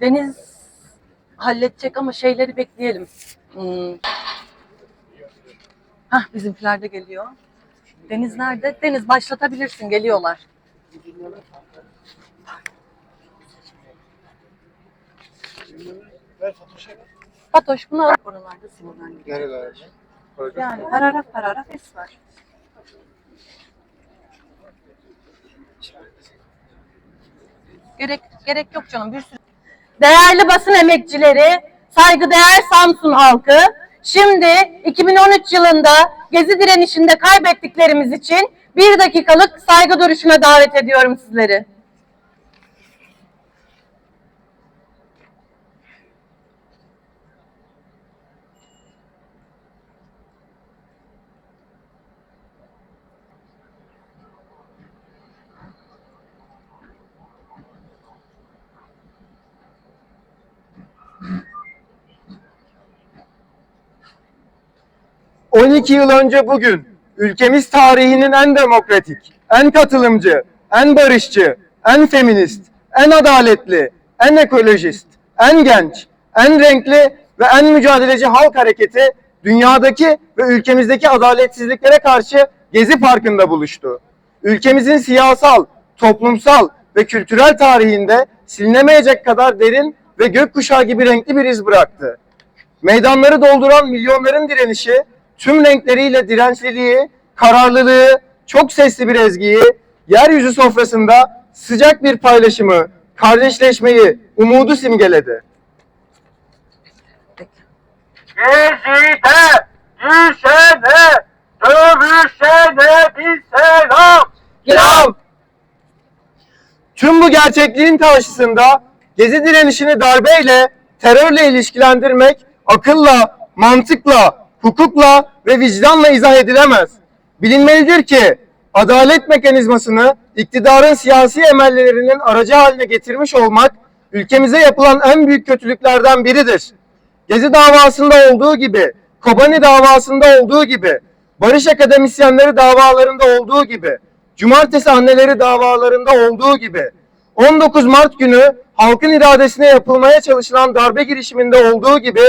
Deniz halledecek ama şeyleri bekleyelim. Hmm. Hah bizimkiler de geliyor. Deniz nerede? Deniz başlatabilirsin geliyorlar. Fatoş bunu al. Oralarda sinirlendi. Nerelerde? Yani paragraf paragraf es var. Gerek gerek yok canım bir sürü. Değerli basın emekçileri, saygıdeğer Samsun halkı, şimdi 2013 yılında Gezi direnişinde kaybettiklerimiz için bir dakikalık saygı duruşuna davet ediyorum sizleri. 12 yıl önce bugün ülkemiz tarihinin en demokratik, en katılımcı, en barışçı, en feminist, en adaletli, en ekolojist, en genç, en renkli ve en mücadeleci halk hareketi dünyadaki ve ülkemizdeki adaletsizliklere karşı Gezi Parkı'nda buluştu. Ülkemizin siyasal, toplumsal ve kültürel tarihinde silinemeyecek kadar derin ve gökkuşağı gibi renkli bir iz bıraktı. Meydanları dolduran milyonların direnişi, tüm renkleriyle dirençliliği, kararlılığı, çok sesli bir ezgiyi, yeryüzü sofrasında sıcak bir paylaşımı, kardeşleşmeyi, umudu simgeledi. Gezide düşene, dövüşene bir selam. Selam! Tüm bu gerçekliğin karşısında Gezi direnişini darbeyle, terörle ilişkilendirmek akılla, mantıkla, hukukla ve vicdanla izah edilemez. Bilinmelidir ki adalet mekanizmasını iktidarın siyasi emellerinin aracı haline getirmiş olmak ülkemize yapılan en büyük kötülüklerden biridir. Gezi davasında olduğu gibi, Kobani davasında olduğu gibi, Barış Akademisyenleri davalarında olduğu gibi, Cumartesi anneleri davalarında olduğu gibi, 19 Mart günü halkın iradesine yapılmaya çalışılan darbe girişiminde olduğu gibi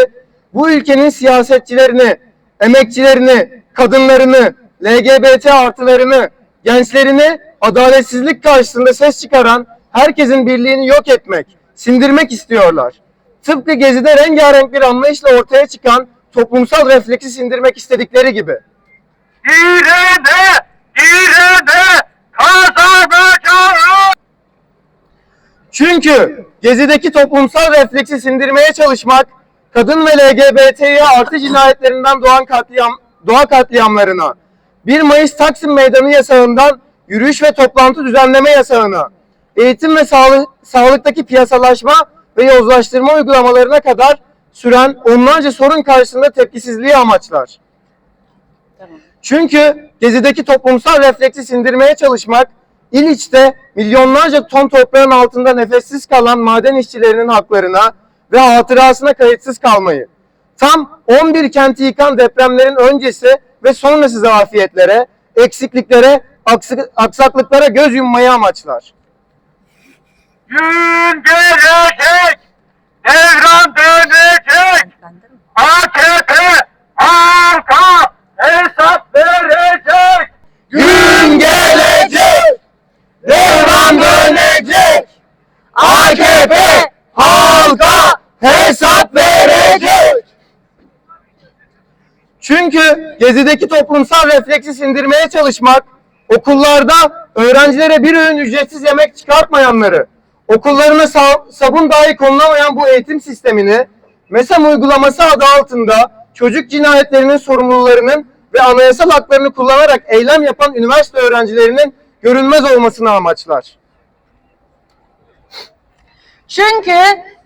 bu ülkenin siyasetçilerini, emekçilerini, kadınlarını, LGBT artılarını, gençlerini adaletsizlik karşısında ses çıkaran herkesin birliğini yok etmek, sindirmek istiyorlar. Tıpkı Gezi'de rengarenk bir anlayışla ortaya çıkan toplumsal refleksi sindirmek istedikleri gibi. Direne, direne, kazanacağız. Çünkü Gezi'deki toplumsal refleksi sindirmeye çalışmak, kadın ve LGBT'ye artı cinayetlerinden doğan katliam, doğa katliamlarına, 1 Mayıs Taksim Meydanı yasağından yürüyüş ve toplantı düzenleme yasağına, eğitim ve sağlık, sağlıktaki piyasalaşma ve yozlaştırma uygulamalarına kadar süren onlarca sorun karşısında tepkisizliği amaçlar. Tamam. Çünkü Gezi'deki toplumsal refleksi sindirmeye çalışmak, İliç'te milyonlarca ton toprağın altında nefessiz kalan maden işçilerinin haklarına ve hatırasına kayıtsız kalmayı, tam 11 kenti yıkan depremlerin öncesi ve sonrası zafiyetlere, eksikliklere, aksaklıklara göz yummayı amaçlar. Gün gelecek, devran dönecek. Bende mi? AKP halka hesap verecek. Gün gelecek, devran dönecek, AKP halka hesap verecek. Çünkü Gezi'deki toplumsal refleksi sindirmeye çalışmak, okullarda öğrencilere bir öğün ücretsiz yemek çıkartmayanları, okullarına sa- sabun dahi konulamayan bu eğitim sistemini, MESAM uygulaması adı altında çocuk cinayetlerinin sorumlularının ve anayasal haklarını kullanarak eylem yapan üniversite öğrencilerinin görünmez olmasını amaçlar. Çünkü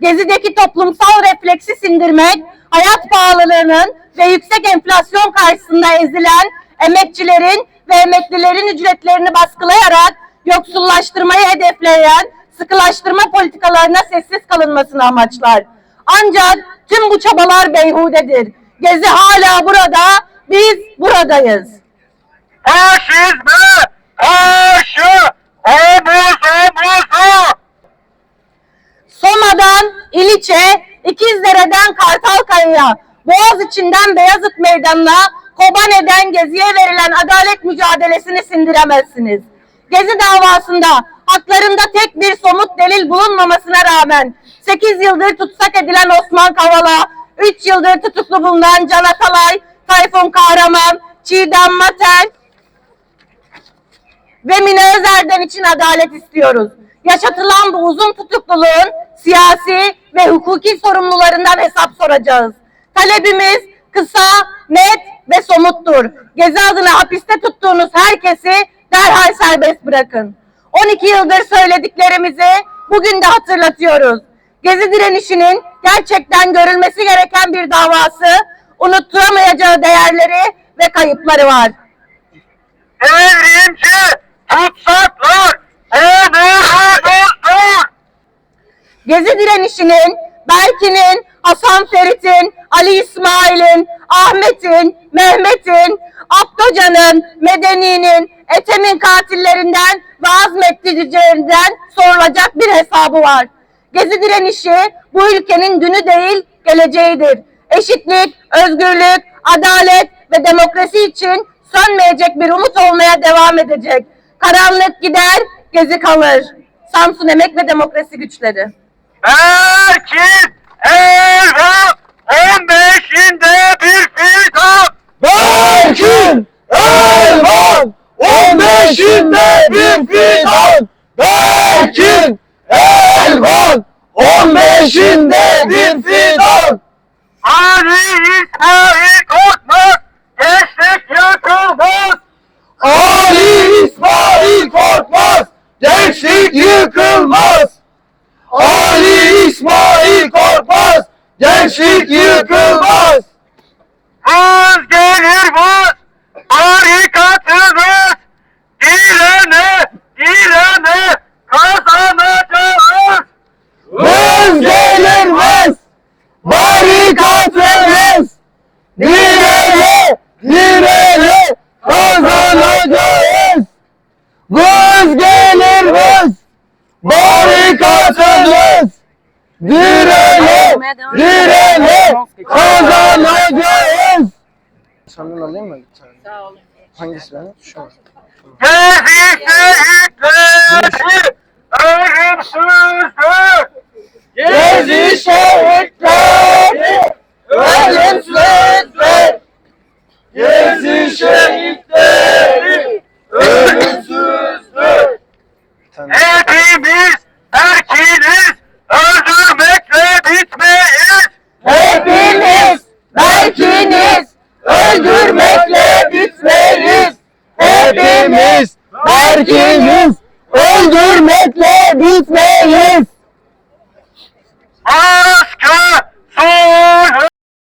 Gezi'deki toplumsal refleksi sindirmek, hayat pahalılığının ve yüksek enflasyon karşısında ezilen emekçilerin ve emeklilerin ücretlerini baskılayarak yoksullaştırmayı hedefleyen sıkılaştırma politikalarına sessiz kalınmasını amaçlar. Ancak tüm bu çabalar beyhudedir. Gezi hala burada, biz buradayız. Faşizme, karşı omuz omuza. Soma'dan İliç'e, İkizdere'den Kartalkaya'ya, Boğaziçi'nden Beyazıt Meydanı'na, Kobane'den Gezi'ye verilen adalet mücadelesini sindiremezsiniz. Gezi davasında haklarında tek bir somut delil bulunmamasına rağmen 8 yıldır tutsak edilen Osman Kavala, 3 yıldır tutuklu bulunan Can Atalay, Tayfun Kahraman, Çiğdem Mater, ve Mine Özer'den için adalet istiyoruz. Yaşatılan bu uzun tutukluluğun siyasi ve hukuki sorumlularından hesap soracağız. Talebimiz kısa, net ve somuttur. Gezi adına hapiste tuttuğunuz herkesi derhal serbest bırakın. 12 yıldır söylediklerimizi bugün de hatırlatıyoruz. Gezi direnişinin gerçekten görülmesi gereken bir davası, unutturamayacağı değerleri ve kayıpları var. Devrimci tutsaklar Gezi direnişinin, Berkin'in, Hasan Ferit'in, Ali İsmail'in, Ahmet'in, Mehmet'in, Abdocan'ın, Medeni'nin, Ethem'in katillerinden ve azmettiricilerinden sorulacak bir hesabı var. Gezi direnişi bu ülkenin dünü değil, geleceğidir. Eşitlik, özgürlük, adalet ve demokrasi için sönmeyecek bir umut olmaya devam edecek. Karanlık gider, gezi kalır. Samsun Emek ve Demokrasi Güçleri. Berkin Elvan 15'inde bir fidan. Berkin Elvan 15'inde bir fidan. Berkin Elvan 15'inde bir fidan. Ali İsmail Korkmaz gençlik yıkılmaz. Ali İsmail Korkmaz gençlik yıkılmaz. Ali gençlik yıkılmaz. Direne kazanacağız. Senden alayım mı? Sağ olun. Hangisi benim? Şu mu? Gezi şehitleri Berkiniz, öldürmekle bitmeyiz.